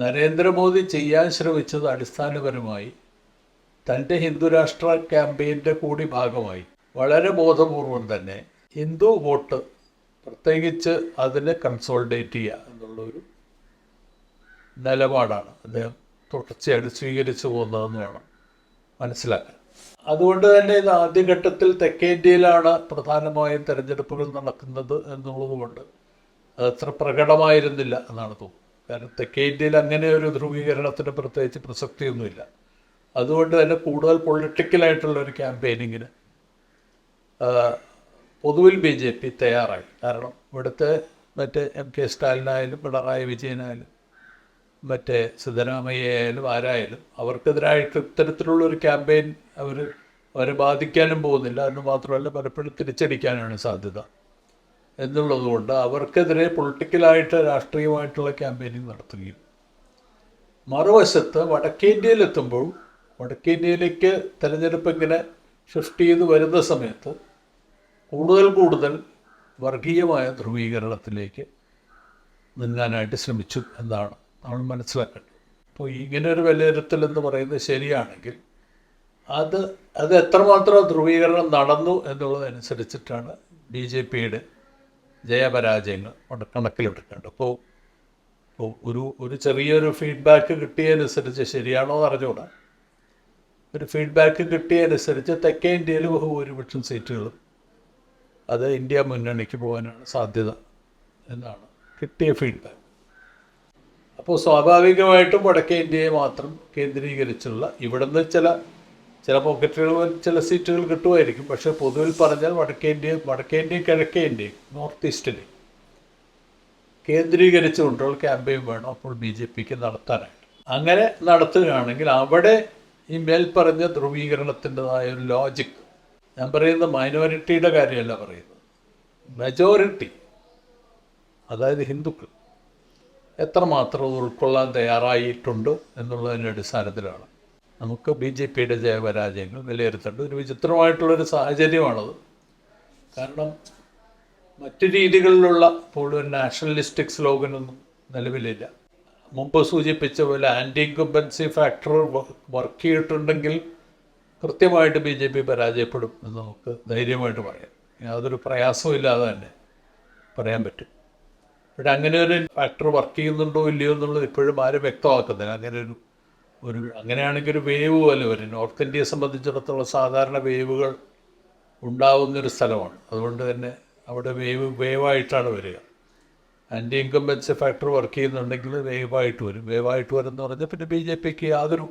നരേന്ദ്രമോദി ചെയ്യാൻ ശ്രമിച്ചത് അടിസ്ഥാനപരമായി തന്റെ ഹിന്ദുരാഷ്ട്ര ക്യാമ്പയിന്റെ കൂടി ഭാഗമായി. വളരെ ബോധപൂർവം തന്നെ ഹിന്ദു വോട്ട് പ്രത്യേകിച്ച് അതിനെ കൺസോൾഡേറ്റ് ചെയ്യുക എന്നുള്ളൊരു നിലപാടാണ്. അദ്ദേഹം തുടർച്ചയായിട്ട് സ്വീകരിച്ചു പോകുന്നതെന്ന് വേണം മനസ്സിലാക്കാൻ. അതുകൊണ്ട് തന്നെ ഇത് ആദ്യഘട്ടത്തിൽ തെക്കേ ഇന്ത്യയിലാണ് പ്രധാനമായും തെരഞ്ഞെടുപ്പുകൾ നടക്കുന്നത് എന്നുള്ളതുകൊണ്ട് അത് അത്ര പ്രകടമായിരുന്നില്ല എന്നാണ് തോന്നുന്നത്. കാരണം തെക്കേ ഇന്ത്യയിൽ അങ്ങനെ ഒരു ധ്രുവീകരണത്തിന് പ്രത്യേകിച്ച് പ്രസക്തിയൊന്നുമില്ല. അതുകൊണ്ട് തന്നെ കൂടുതൽ പൊളിറ്റിക്കലായിട്ടുള്ള ഒരു ക്യാമ്പയിനിങ്ങിന് പൊതുവിൽ ബി ജെ പി തയ്യാറായി. കാരണം ഇവിടുത്തെ മറ്റേ എം കെ സ്റ്റാലിനായാലും പിണറായി വിജയനായാലും മറ്റേ സിദ്ധരാമയ്യയായാലും ആരായാലും അവർക്കെതിരായിട്ട് ഇത്തരത്തിലുള്ള ഒരു ക്യാമ്പയിൻ അവർ അവരെ ബാധിക്കാനും പോകുന്നില്ല. എന്ന് മാത്രമല്ല പലപ്പോഴും തിരിച്ചടിക്കാനാണ് സാധ്യത. എന്നുള്ളത് കൊണ്ട് അവർക്കെതിരെ പൊളിറ്റിക്കലായിട്ട് രാഷ്ട്രീയമായിട്ടുള്ള ക്യാമ്പയിനിങ് നടത്തുകയും. മറുവശത്ത് വടക്കേന്ത്യയിലെത്തുമ്പോൾ വടക്കേന്ത്യയിലേക്ക് തെരഞ്ഞെടുപ്പ് ഇങ്ങനെ ഷിഫ്റ്റ് ചെയ്ത് വരുന്ന സമയത്ത് കൂടുതൽ കൂടുതൽ വർഗീയമായ ധ്രുവീകരണത്തിലേക്ക് നീങ്ങാനായിട്ട് ശ്രമിച്ചു എന്നാണ് നമ്മൾ മനസ്സിലാക്കേണ്ടത്. അപ്പോൾ ഇങ്ങനെ ഒരു വിലയിരുത്തൽ എന്ന് പറയുന്നത് ശരിയാണെങ്കിൽ അത് അത് എത്രമാത്രം ധ്രുവീകരണം നടന്നു എന്നുള്ളതനുസരിച്ചിട്ടാണ് ബി ജെ പിയുടെ ജയപരാജയങ്ങൾ കണക്കിലെടുക്കേണ്ടത് അപ്പോൾ ഒരു ഒരു ചെറിയൊരു ഫീഡ്ബാക്ക് കിട്ടിയതനുസരിച്ച് ശരിയാണോ എന്ന് അറിഞ്ഞുകൂടാ. ഒരു ഫീഡ്ബാക്ക് കിട്ടിയതനുസരിച്ച് തെക്കേ ഇന്ത്യയിൽ ബഹുഭൂരിപക്ഷം സീറ്റുകളും അത് ഇന്ത്യ മുന്നണിക്ക് പോകാനാണ് സാധ്യത എന്നാണ് കിട്ടിയ ഫീഡ്ബാക്ക് അപ്പോൾ സ്വാഭാവികമായിട്ടും വടക്കേ ഇന്ത്യയെ മാത്രം കേന്ദ്രീകരിച്ചുള്ള ഇവിടുന്ന് ചില ചില പോക്കറ്റുകൾ ചില സീറ്റുകൾ കിട്ടുമായിരിക്കും. പക്ഷെ പൊതുവിൽ പറഞ്ഞാൽ വടക്കേ ഇന്ത്യ വടക്കേ ഇന്ത്യയും കിഴക്കേ ഇന്ത്യയും നോർത്ത് ഈസ്റ്റിലെ കേന്ദ്രീകരിച്ചുകൊണ്ടുള്ള ക്യാമ്പയിൻ വേണം അപ്പോൾ ബി ജെ പിക്ക് നടത്താനായിട്ട്. അങ്ങനെ നടത്തുകയാണെങ്കിൽ അവിടെ ഈ മേൽപ്പറഞ്ഞ ധ്രുവീകരണത്തിന്റെതായ ഒരു ലോജിക് ഞാൻ പറയുന്നത് മൈനോറിറ്റിയുടെ കാര്യമല്ല പറയുന്നത്. മെജോറിറ്റി അതായത് ഹിന്ദുക്കൾ എത്രമാത്രം ഉൾക്കൊള്ളാൻ തയ്യാറായിട്ടുണ്ട് എന്നുള്ളതിന്റെ അടിസ്ഥാനത്തിലാണ്. നമുക്ക് ബി ജെ പിയുടെ ജയപരാജയങ്ങൾ വിലയിരുത്തേണ്ടത് ഒരു വിചിത്രമായിട്ടുള്ളൊരു സാഹചര്യമാണത്. കാരണം മറ്റു രീതികളിലുള്ള ഇപ്പോൾ നാഷണലിസ്റ്റിക് സ്ലോഗനൊന്നും നിലവിലില്ല. മുമ്പ് സൂചിപ്പിച്ച പോലെ ആന്റി ഇൻകംബൻസി ഫാക്ടർ വർക്ക് ചെയ്തിട്ടുണ്ടെങ്കിൽ കൃത്യമായിട്ട് ബി ജെ പി പരാജയപ്പെടും എന്ന് നമുക്ക് ധൈര്യമായിട്ട് പറയാം. യാതൊരു പ്രയാസവും ഇല്ലാതെ തന്നെ പറയാൻ പറ്റും. പക്ഷെ അങ്ങനെ ഒരു ഫാക്ടർ വർക്ക് ചെയ്യുന്നുണ്ടോ ഇല്ലയോ എന്നുള്ളത് ഇപ്പോഴും ആരും വ്യക്തമാക്കുന്നില്ല. അങ്ങനെ ഒരു ഒരു അങ്ങനെയാണെങ്കിൽ ഒരു വേവ് പോലെ വരും നോർത്ത് ഇന്ത്യയെ സംബന്ധിച്ചിടത്തോളം സാധാരണ വേവുകൾ ഉണ്ടാവുന്നൊരു സ്ഥലമാണ്. അതുകൊണ്ട് തന്നെ അവിടെ വേവ് വേവായിട്ടാണ് വരിക. ആന്റി ഇൻകംബൻസ് ഫാക്ടർ വർക്ക് ചെയ്യുന്നുണ്ടെങ്കിൽ വേവായിട്ട് വരും. വേവായിട്ട് വരും എന്ന് പറഞ്ഞാൽ പിന്നെ ബി ജെ പിക്ക് യാതൊരു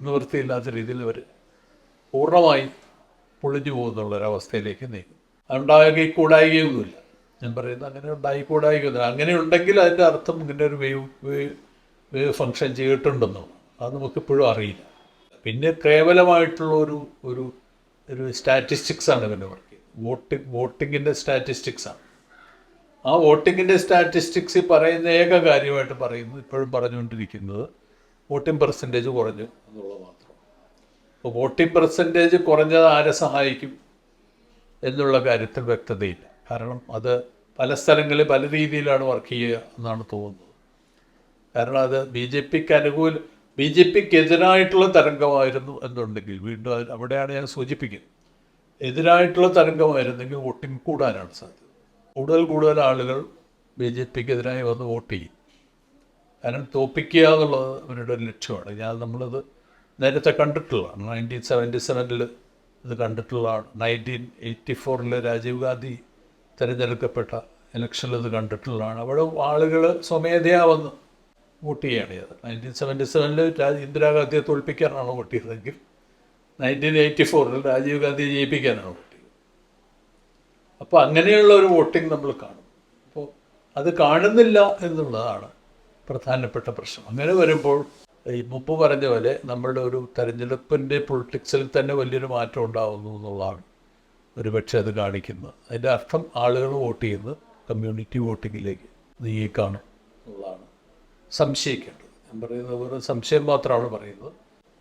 നിവൃത്തിയില്ലാത്ത രീതിയിൽ അവർ പൂർണമായി പൊളിഞ്ഞു പോകുന്നുള്ളൊരവസ്ഥയിലേക്ക് നീങ്ങും. അതുണ്ടാകുകയും കൂടായികയൊന്നുമില്ല. ഞാൻ പറയുന്നത് അങ്ങനെ ഉണ്ടായിക്കൂടായികയൊന്നുമില്ല അങ്ങനെ ഉണ്ടെങ്കിൽ അതിന്റെ അർത്ഥം ഇങ്ങനെ ഒരു വേവ് ഫങ്ഷൻ ചെയ്തിട്ടുണ്ടെന്നോ? അത് നമുക്കിപ്പോഴും അറിയില്ല. പിന്നെ കേവലമായിട്ടുള്ള ഒരു ഒരു ഒരു സ്റ്റാറ്റിസ്റ്റിക്സ് ആണ് ഇവന്റെ വർക്ക് വോട്ടിംഗ് വോട്ടിങ്ങിന്റെ സ്റ്റാറ്റിസ്റ്റിക്സ് ആണ്. ആ വോട്ടിങ്ങിന്റെ സ്റ്റാറ്റിസ്റ്റിക്സ് പറയുന്ന ഏക കാര്യമായിട്ട് പറയുന്നു ഇപ്പോഴും പറഞ്ഞുകൊണ്ടിരിക്കുന്നത് വോട്ടിംഗ് പെർസെന്റേജ് കുറഞ്ഞു എന്നുള്ളത് മാത്രം. അപ്പോൾ വോട്ടിംഗ് പെർസെന്റേജ് കുറഞ്ഞത് ആരെ സഹായിക്കും എന്നുള്ള കാര്യത്തിൽ വ്യക്തതയില്ല. കാരണം അത് പല സ്ഥലങ്ങളിൽ പല രീതിയിലാണ് വർക്ക് ചെയ്യുക എന്നാണ് തോന്നുന്നത്. കാരണം അത് ബി ജെ പിക്ക് അനുകൂല ബി ജെ പിക്ക് എതിരായിട്ടുള്ള തരംഗമായിരുന്നു എന്നുണ്ടെങ്കിൽ വീണ്ടും അവിടെയാണ് ഞാൻ സൂചിപ്പിക്കുന്നത്. എതിരായിട്ടുള്ള തരംഗമായിരുന്നെങ്കിൽ വോട്ടിംഗ് കൂടാനാണ് സാധ്യത. കൂടുതൽ കൂടുതൽ ആളുകൾ ബി ജെ പിക്ക് എതിരായി വന്ന് വോട്ട് ചെയ്യും. കാരണം തോപ്പിക്കുക എന്നുള്ളത് അവരുടെ ഒരു ലക്ഷ്യമാണ്. ഞാൻ നമ്മളത് നേരത്തെ കണ്ടിട്ടുള്ളതാണ്. നയന്റീൻ സെവന്റി സെവനിൽ ഇത് കണ്ടിട്ടുള്ളതാണ്. നയന്റീൻ എയ്റ്റി ഫോറിൽ രാജീവ് ഗാന്ധി തിരഞ്ഞെടുക്കപ്പെട്ട ഇലക്ഷനിൽ ഇത് കണ്ടിട്ടുള്ളതാണ്. അവിടെ ആളുകൾ സ്വമേധയാ വന്ന് വോട്ട് ചെയ്യുകയാണ് ചെയ്തത് നയന്റീൻ സെവന്റി സെവനിൽ ഇന്ദിരാഗാന്ധിയെ തോൽപ്പിക്കാനാണ് വോട്ട് ചെയ്തതെങ്കിൽ നയന്റീൻ എയ്റ്റി ഫോറിൽ രാജീവ് ഗാന്ധിയെ ജയിപ്പിക്കാനാണ് വോട്ട് ചെയ്തത് അപ്പോൾ അങ്ങനെയുള്ള ഒരു വോട്ടിംഗ് നമ്മൾ കാണും. അപ്പോൾ അത് കാണുന്നില്ല എന്നുള്ളതാണ് പ്രധാനപ്പെട്ട പ്രശ്നം. അങ്ങനെ വരുമ്പോൾ ഈ മുപ്പ് പറഞ്ഞ പോലെ നമ്മളുടെ ഒരു തെരഞ്ഞെടുപ്പിന്റെ പൊളിറ്റിക്സിൽ തന്നെ വലിയൊരു മാറ്റം ഉണ്ടാകുന്നു എന്നുള്ളതാണ് ഒരുപക്ഷെ അത് കാണിക്കുന്നത്. അതിന്റെ അർത്ഥം ആളുകൾ വോട്ട് ചെയ്യുന്നത് കമ്മ്യൂണിറ്റി വോട്ടിങ്ങിലേക്ക് നീങ്ങിക്കാണും. സംശയിക്കേണ്ടത് ഞാൻ പറയുന്നത് ഒരു സംശയം മാത്രമാണ് പറയുന്നത്.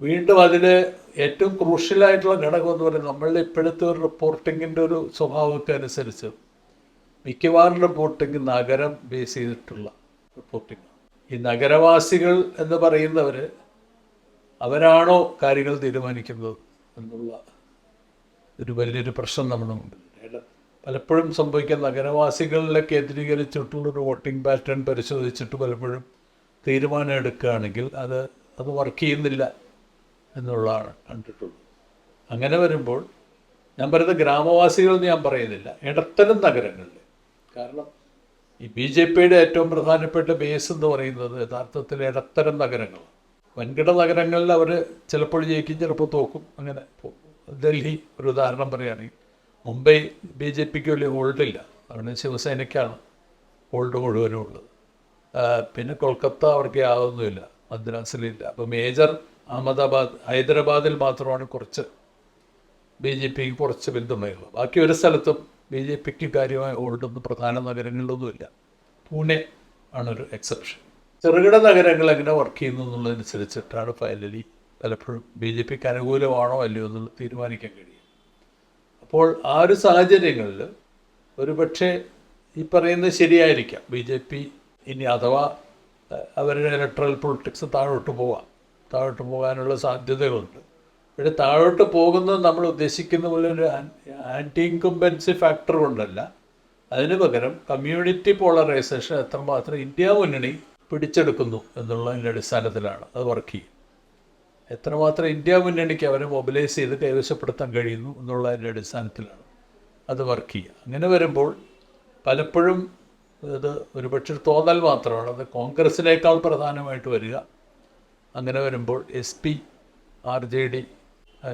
വീണ്ടും അതിൽ ഏറ്റവും ക്രൂഷ്യലായിട്ടുള്ള ഘടകം എന്ന് പറയുന്നത് നമ്മളുടെ ഇപ്പോഴത്തെ ഒരു റിപ്പോർട്ടിങ്ങിന്റെ ഒരു സ്വഭാവമൊക്കെ അനുസരിച്ച് മിക്കവാറും റിപ്പോർട്ടിങ് നഗരം ബേസ് ചെയ്തിട്ടുള്ള റിപ്പോർട്ടിംഗ് ഈ നഗരവാസികൾ എന്ന് പറയുന്നവർ അവരാണോ കാര്യങ്ങൾ തീരുമാനിക്കുന്നത് എന്നുള്ള ഒരു വലിയൊരു പ്രശ്നം നമ്മുടെ മുമ്പിൽ പലപ്പോഴും സംഭവിക്കുന്ന നഗരവാസികളിലെ കേന്ദ്രീകരിച്ചിട്ടുള്ളൊരു വോട്ടിംഗ് പാറ്റേൺ പരിശോധിച്ചിട്ട് പലപ്പോഴും തീരുമാനം എടുക്കുകയാണെങ്കിൽ അത് അത് വർക്ക് ചെയ്യുന്നില്ല എന്നുള്ളതാണ് കണ്ടിട്ടുള്ളത്. അങ്ങനെ വരുമ്പോൾ ഞാൻ പറയുന്നത് ഗ്രാമവാസികൾ എന്ന് ഞാൻ പറയുന്നില്ല ഇടത്തരം നഗരങ്ങളിൽ കാരണം ഈ ബി ജെ പിയുടെ ഏറ്റവും പ്രധാനപ്പെട്ട ബേസ് എന്ന് പറയുന്നത് യഥാർത്ഥത്തിൽ ഇടത്തരം നഗരങ്ങളാണ്. വൻകിട നഗരങ്ങളിൽ അവർ ചിലപ്പോൾ ജയിക്കും ചിലപ്പോൾ തോക്കും അങ്ങനെ ഡൽഹി ഒരു ഉദാഹരണം പറയുകയാണെങ്കിൽ മുംബൈ ബി ജെ പിക്ക് വലിയ ഹോൾഡില്ല അവിടെ ശിവസേനയ്ക്കാണ് ഹോൾഡ് മുഴുവനും ഉള്ളത് പിന്നെ കൊൽക്കത്ത അവർക്ക് യാതൊന്നുമില്ല മദ്രാസിലില്ല. അപ്പോൾ മേജർ അഹമ്മദാബാദ് ഹൈദരാബാദിൽ മാത്രമാണ് കുറച്ച് ബി ജെ പിക്ക് കുറച്ച് പിന്തുണയുള്ളത്. ബാക്കി ഒരു സ്ഥലത്തും ബി ജെ പിക്ക് കാര്യമായ ഓൾഡൊന്നും പ്രധാന നഗരങ്ങളിലൊന്നുമില്ല. പൂനെ ആണൊരു എക്സെപ്ഷൻ ചെറുകിട നഗരങ്ങൾ എങ്ങനെ വർക്ക് ചെയ്യുന്നു എന്നുള്ളതനുസരിച്ചിട്ടാണ് ഫൈനലി പലപ്പോഴും ബി ജെ പിക്ക് അനുകൂലമാണോ അല്ലയോ എന്നുള്ളത് തീരുമാനിക്കാൻ കഴിയും അപ്പോൾ ആ ഒരു സാഹചര്യങ്ങളിൽ ഒരുപക്ഷെ ഈ പറയുന്നത് ശരിയായിരിക്കാം. ബി ജെ പി ഇനി അഥവാ അവരുടെ ഇലക്ട്രൽ പൊളിറ്റിക്സ് താഴോട്ട് പോവാം. താഴോട്ട് പോകാനുള്ള സാധ്യതകളുണ്ട്. ഇവിടെ താഴോട്ട് പോകുന്നത് നമ്മൾ ഉദ്ദേശിക്കുന്ന പോലെ ഒരു ആന്റി ഇൻകംബൻസി ഫാക്ടർ കൊണ്ടല്ല. അതിന് പകരം കമ്മ്യൂണിറ്റി പോളറൈസേഷൻ എത്രമാത്രം ഇന്ത്യ മുന്നണി പിടിച്ചെടുക്കുന്നു എന്നുള്ളതിന്റെ അടിസ്ഥാനത്തിലാണ് അത് വർക്ക് ചെയ്യും എത്രമാത്രം ഇന്ത്യ മുന്നണിക്ക് അവരെ മൊബിലൈസ് ചെയ്ത് കൈവശപ്പെടുത്താൻ കഴിയുന്നു എന്നുള്ളതിന്റെ അടിസ്ഥാനത്തിലാണ് അത് വർക്ക് ചെയ്യുക. അങ്ങനെ വരുമ്പോൾ പലപ്പോഴും ഇത് ഒരുപക്ഷെ തോന്നൽ മാത്രമാണ്. അത് കോൺഗ്രസിനേക്കാൾ പ്രധാനമായിട്ട് വരിക. അങ്ങനെ വരുമ്പോൾ S P R J D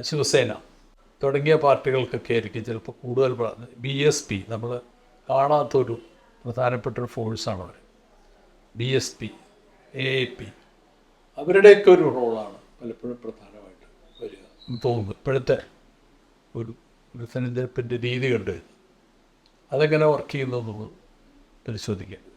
Shiv Sena തുടങ്ങിയ പാർട്ടികൾക്കൊക്കെ ആയിരിക്കും ചിലപ്പോൾ കൂടുതൽ ബി എസ് പി നമ്മൾ കാണാത്തൊരു പ്രധാനപ്പെട്ട ഒരു ഫോഴ്സാണ് അവർ B S P A P അവരുടെയൊക്കെ ഒരു റോളാണ് പലപ്പോഴും പ്രധാനമായിട്ട് വരിക തോന്നുന്നു. ഇപ്പോഴത്തെ ഒരു തെരഞ്ഞെടുപ്പിന്റെ രീതി കണ്ടു അതെങ്ങനെ വർക്ക് ചെയ്യുന്നു എന്നുള്ളത് പരിശോധിക്കാം.